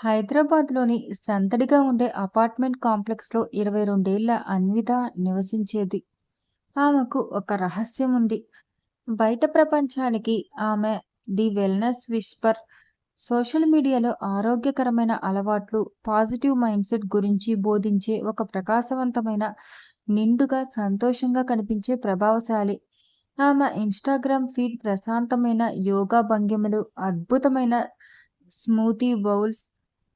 హైదరాబాద్‌లోని సందడిగా ఉండే అపార్ట్మెంట్ కాంప్లెక్స్‌లో ఇరవై రెండేళ్ళ అన్విత నివసించేది. ఆమెకు ఒక రహస్యం ఉంది. బయట ప్రపంచానికి ఆమె 'ది వెల్‌నెస్ విస్పర్' సోషల్ మీడియాలో ఆరోగ్యకరమైన అలవాట్లు, పాజిటివ్ మైండ్‌సెట్ గురించి బోధించే ఒక ప్రకాశవంతమైన, నిండుగా సంతోషంగా కనిపించే ప్రభావశాలి. ఆమె ఇన్‌స్టాగ్రామ్ ఫీడ్ ప్రశాంతమైన యోగా భంగిమలు, అద్భుతమైన స్మూతీ బౌల్స్,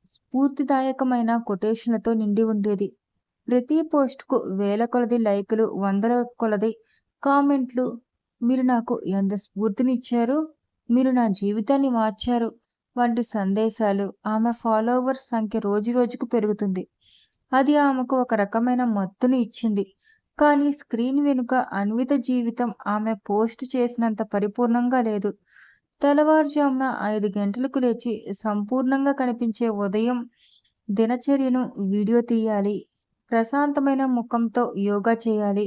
స్ఫూర్తిదాయకమైన కొటేషన్లతో నిండి ఉండేది. ప్రతి పోస్ట్‌కు వేల కొలది లైకులు, వందల కొలది కామెంట్లు. మీరు నాకు ఎంత స్ఫూర్తినిచ్చారు, మీరు నా జీవితాన్ని మార్చారు వంటి సందేశాలు. ఆమె ఫాలోవర్స్ సంఖ్య రోజు రోజుకు పెరుగుతుంది. అది ఆమెకు ఒక రకమైన మత్తును ఇచ్చింది. కానీ స్క్రీన్ వెనుక అన్విత జీవితం ఆమె పోస్ట్ చేసినంత పరిపూర్ణంగా లేదు. తెల్లవారుజామున ఐదు గంటలకు లేచి సంపూర్ణంగా కనిపించే ఉదయం దినచర్యను వీడియో తీయాలి. ప్రశాంతమైన ముఖంతో యోగా చేయాలి.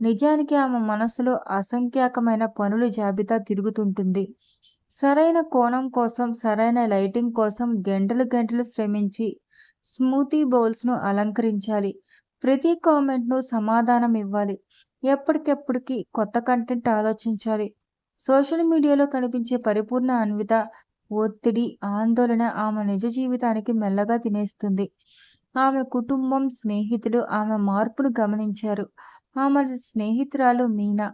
నిజానికి ఆమె మనసులో అసంఖ్యాకమైన పనుల జాబితా తిరుగుతుంటుంది. సరైన కోణం కోసం, సరైన లైటింగ్ కోసం గంటలు గంటలు శ్రమించి స్మూతీ బౌల్స్‌ను అలంకరించాలి. ప్రతి కామెంట్‌ను సమాధానం ఇవ్వాలి ఎప్పటికెప్పటికి కొత్త కంటెంట్ ఆలోచించాలి. సోషల్ మీడియాలో కనిపించే పరిపూర్ణ అన్విత, ఒత్తిడి, ఆందోళన ఆమె నిజ జీవితానికి మెల్లగా తినేస్తుంది. ఆమె కుటుంబం, స్నేహితులు ఆమె మార్పును గమనించారు. ఆమె స్నేహితురాలు మీనా,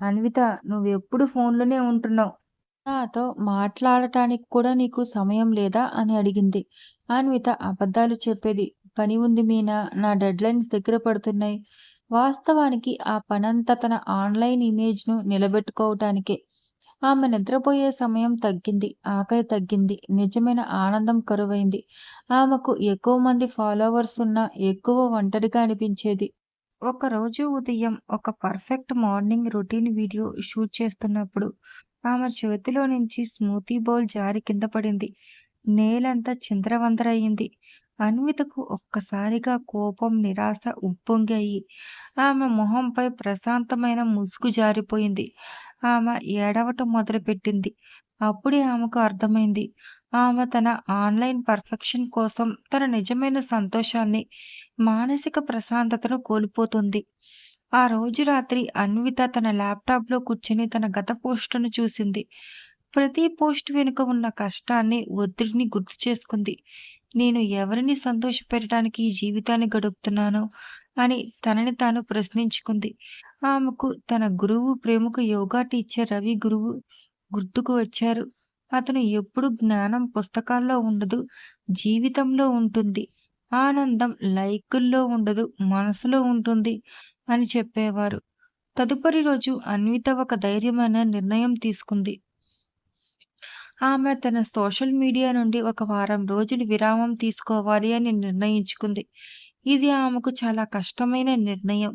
అన్విత నువ్వెప్పుడు ఫోన్‌లోనే ఉంటున్నావు నాతో మాట్లాడటానికి కూడా నీకు సమయం లేదా అని అడిగింది. అన్విత అబద్ధాలు చెప్పేది. పని ఉంది మీనా, నా డెడ్‌లైన్స్ దగ్గర పడుతున్నాయి. వాస్తవానికి ఆ పనంతా తన ఆన్‌లైన్ ఇమేజ్‌ను నిలబెట్టుకోవటానికే. ఆమె నిద్రపోయే సమయం తగ్గింది. ఆకలి తగ్గింది. నిజమైన ఆనందం కరువైంది. ఆమెకు ఎక్కువ మంది ఫాలోవర్స్ ఉన్నా ఎక్కువ ఒంటరిగా అనిపించేది. ఒకరోజు ఉదయం ఒక perfect morning routine video shoot చేస్తున్నప్పుడు ఆమె చేతిలో నుంచి స్మూతీ బౌల్ జారి కింద పడింది. నేలంతా చిందరవందరయింది. అన్వితకు ఒక్కసారిగా కోపం, నిరాశ ఉప్పొంగాయి. ఆమె మొహంపై ప్రశాంతమైన ముసుగు జారిపోయింది. ఆమె ఏడవటం మొదలుపెట్టింది. అప్పుడే ఆమెకు అర్థమైంది. ఆమె తన ఆన్‌లైన్ పర్ఫెక్షన్ కోసం తన నిజమైన సంతోషాన్ని, మానసిక ప్రశాంతతను కోల్పోతుంది ఆ రోజు రాత్రి అన్విత తన ల్యాప్‌టాప్‌లో కూర్చుని తన గత పోస్టును చూసింది. ప్రతి పోస్ట్ వెనుక ఉన్న కష్టాన్ని, ఒత్తిడిని గుర్తు చేసుకుంది. నేను ఎవరిని సంతోషపెట్టడానికి ఈ జీవితాన్ని గడుపుతున్నాను అని తనని తాను ప్రశ్నించుకుంది. ఆమెకు తన గురువు, ప్రముఖ యోగా టీచర్ రవి గురువు గుర్తుకు వచ్చారు. అతను ఎప్పుడు జ్ఞానం పుస్తకాల్లో ఉండదు, జీవితంలో ఉంటుంది. ఆనందం లైకుల్లో ఉండదు, మనసులో ఉంటుంది అని చెప్పేవారు. తదుపరి రోజు అన్విత ఒక ధైర్యమైన నిర్ణయం తీసుకుంది. ఆమె తన సోషల్ మీడియా నుండి ఒక వారం రోజులు విరామం తీసుకోవాలి అని నిర్ణయించుకుంది. ఇది ఆమెకు చాలా కష్టమైన నిర్ణయం.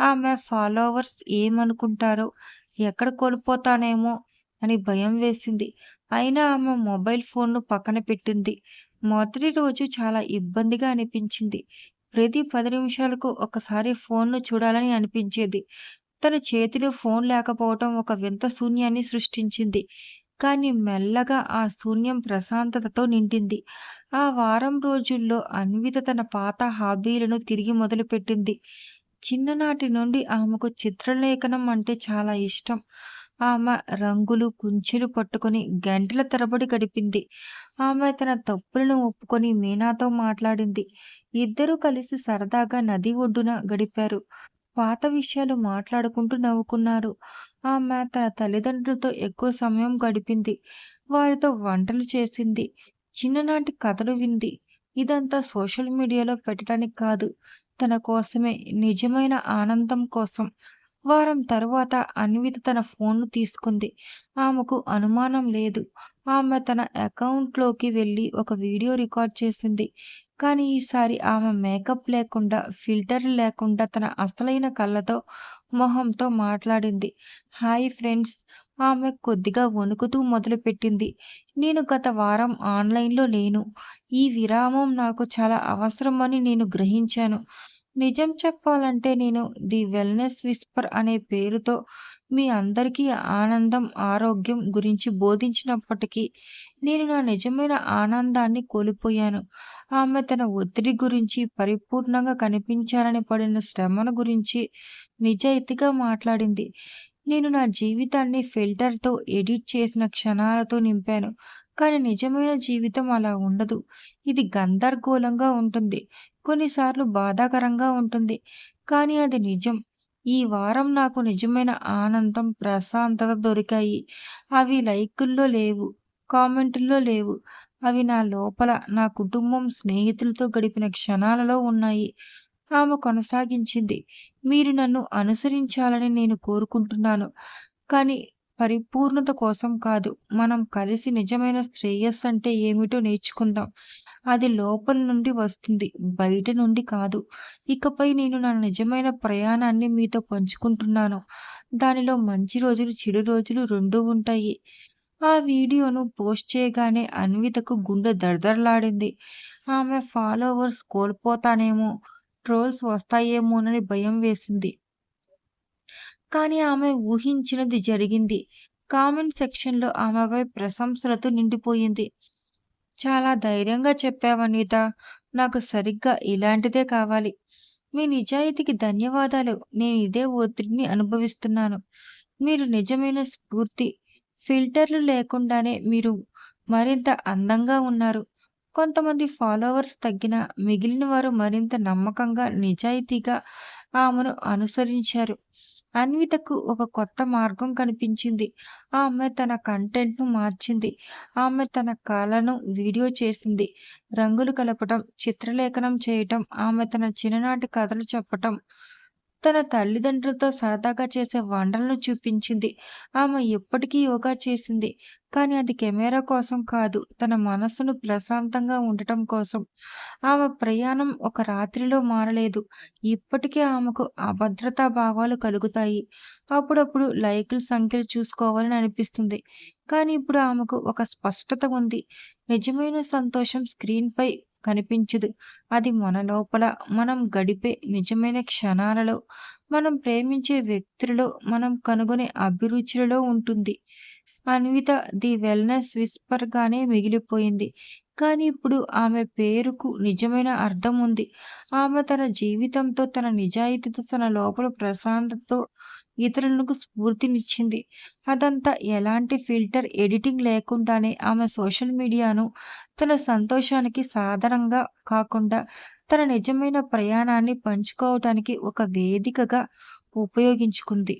ఆమె ఫాలోవర్స్ ఏమనుకుంటారో, ఎక్కడ కోల్పోతానేమో అని భయం వేసింది. అయినా ఆమె మొబైల్ ఫోన్‌ను పక్కన పెట్టింది. మొదటి రోజు చాలా ఇబ్బందిగా అనిపించింది. ప్రతి పది నిమిషాలకు ఒకసారి ఫోన్‌ను చూడాలని అనిపించేది. తన చేతిలో ఫోన్ లేకపోవటం ఒక వింత శూన్యాన్ని సృష్టించింది. కానీ మెల్లగా ఆ శూన్యం ప్రశాంతతతో నిండింది. ఆ వారం రోజుల్లో అన్విత తన పాత హాబీలను తిరిగి మొదలుపెట్టింది. చిన్ననాటి నుండి ఆమెకు చిత్రలేఖనం అంటే చాలా ఇష్టం. ఆమె రంగులు, కుంచెలు పట్టుకుని గంటల తరబడి గడిపింది. ఆమె తన తప్పులను ఒప్పుకొని మీనాతో మాట్లాడింది. ఇద్దరూ కలిసి సరదాగా నది ఒడ్డున గడిపారు. పాత విషయాలు మాట్లాడుకుంటూ నవ్వుకున్నారు. ఆమె తన తల్లిదండ్రులతో ఎక్కువ సమయం గడిపింది. వారితో వంటలు చేసింది. చిన్ననాటి కథలు వింది. ఇదంతా సోషల్ మీడియాలో పెట్టడానికి కాదు, తన కోసమే, నిజమైన ఆనందం కోసం. వారం తరువాత అన్విత తన ఫోన్‌ను తీసుకుంది. ఆమెకు అనుమానం లేదు. ఆమె తన అకౌంట్‌లోకి వెళ్ళి ఒక వీడియో రికార్డ్ చేసింది. కానీ ఈసారి ఆమె మేకప్ లేకుండా, ఫిల్టర్ లేకుండా తన అసలైన కళ్ళతో, మొహంతో మాట్లాడింది. హాయ్ ఫ్రెండ్స్ ఆమె కొద్దిగా వణుకుతూ మొదలుపెట్టింది. నేను గత వారం ఆన్‌లైన్‌లో లేను. ఈ విరామం నాకు చాలా అవసరమని నేను గ్రహించాను. నిజం చెప్పాలంటే నేను 'ది వెల్‌నెస్ విస్పర్' అనే పేరుతో మీ అందరికీ ఆనందం, ఆరోగ్యం గురించి బోధించినప్పటికీ నేను నా నిజమైన ఆనందాన్ని కోల్పోయాను. ఆమె తన ఒత్తిడి గురించి, పరిపూర్ణంగా కనిపించాలని పడిన శ్రమను గురించి నిజాయితీగా మాట్లాడింది. నేను నా జీవితాన్ని ఫిల్టర్‌తో ఎడిట్ చేసిన క్షణాలతో నింపాను. కానీ నిజమైన జీవితం అలా ఉండదు. ఇది గందరగోళంగా ఉంటుంది. కొన్నిసార్లు బాధాకరంగా ఉంటుంది. కానీ అది నిజం. ఈ వారం నాకు నిజమైన ఆనందం, ప్రశాంతత దొరికాయి. అవి లైకుల్లో లేవు. కామెంట్లో లేవు. అవి నా లోపల, నా కుటుంబం, స్నేహితులతో గడిపిన క్షణాలలో ఉన్నాయి. ఆమె కొనసాగించింది. మీరు నన్ను అనుసరించాలని నేను కోరుకుంటున్నాను. కానీ పరిపూర్ణత కోసం కాదు. మనం కలిసి నిజమైన శ్రేయస్సంటే ఏమిటో నేర్చుకుందాం. అది లోపల నుండి వస్తుంది. బయట నుండి కాదు. ఇకపై నేను నా నిజమైన ప్రయాణాన్ని మీతో పంచుకుంటున్నాను. దానిలో మంచి రోజులు, చెడు రోజులు రెండూ ఉంటాయి. ఆ వీడియోను పోస్ట్ చేయగానే అన్వితకు గుండె దడదడలాడింది. ఆమె ఫాలోవర్స్ కోల్పోతానేమో, ట్రోల్స్ వస్తాయేమోనని భయం వేసింది. కానీ ఆమె ఊహించినది జరిగింది. కామెంట్ సెక్షన్‌లో ఆమెపై ప్రశంసలతో నిండిపోయింది. చాలా ధైర్యంగా చెప్పావన్విత. నాకు సరిగ్గా ఇలాంటిదే కావాలి. మీ నిజాయితీకి ధన్యవాదాలు. నేను ఇదే ఒత్తిడిని అనుభవిస్తున్నాను. మీరు నిజమైన స్ఫూర్తి. ఫిల్టర్‌లు లేకుండానే మీరు మరింత అందంగా ఉన్నారు. కొంతమంది ఫాలోవర్స్ తగ్గిన మిగిలిన వారు మరింత నమ్మకంగా, నిజాయితీగా ఆమెను అనుసరించారు. అన్వితకు ఒక కొత్త మార్గం కనిపించింది. ఆమె తన కంటెంట్‌ను మార్చింది. ఆమె తన కళను వీడియో చేసింది. రంగులు కలపటం, చిత్రలేఖనం చేయటం, ఆమె తన చిన్ననాటి కథలు చెప్పటం, తన తల్లిదండ్రులతో సరదాగా చేసే వంటలను చూపించింది. ఆమె ఇప్పటికీ యోగా చేసింది. కానీ అది కెమెరా కోసం కాదు. తన మనస్సును ప్రశాంతంగా ఉండటం కోసం. ఆమె ప్రయాణం ఒక రాత్రిలో మారలేదు. ఇప్పటికే ఆమెకు అభద్రతా భావాలు కలుగుతాయి. అప్పుడప్పుడు లైకుల సంఖ్యలు చూసుకోవాలని అనిపిస్తుంది. కానీ ఇప్పుడు ఆమెకు ఒక స్పష్టత ఉంది. నిజమైన సంతోషం స్క్రీన్‌పై కనిపించదు. అది మన లోపల, మనం గడిపే నిజమైన క్షణాలలో, మనం ప్రేమించే వ్యక్తులలో, మనం కనుగొనే అభిరుచులలో ఉంటుంది. అన్విత ది వెల్‌నెస్ విస్పర్‌గానే మిగిలిపోయింది. కానీ ఇప్పుడు ఆమె పేరుకు నిజమైన అర్థం ఉంది. ఆమె తన జీవితంతో, తన నిజాయితీతో, తన లోపల ప్రశాంతతతో ఇతరులకు స్ఫూర్తినిచ్చింది. అదంతా ఎలాంటి ఫిల్టర్, ఎడిటింగ్ లేకుండానే ఆమె సోషల్ మీడియాను తన సంతోషానికి సాధనంగా కాకుండా, తన నిజమైన ప్రయాణాన్ని పంచుకోవటానికి ఒక వేదికగా ఉపయోగించుకుంది.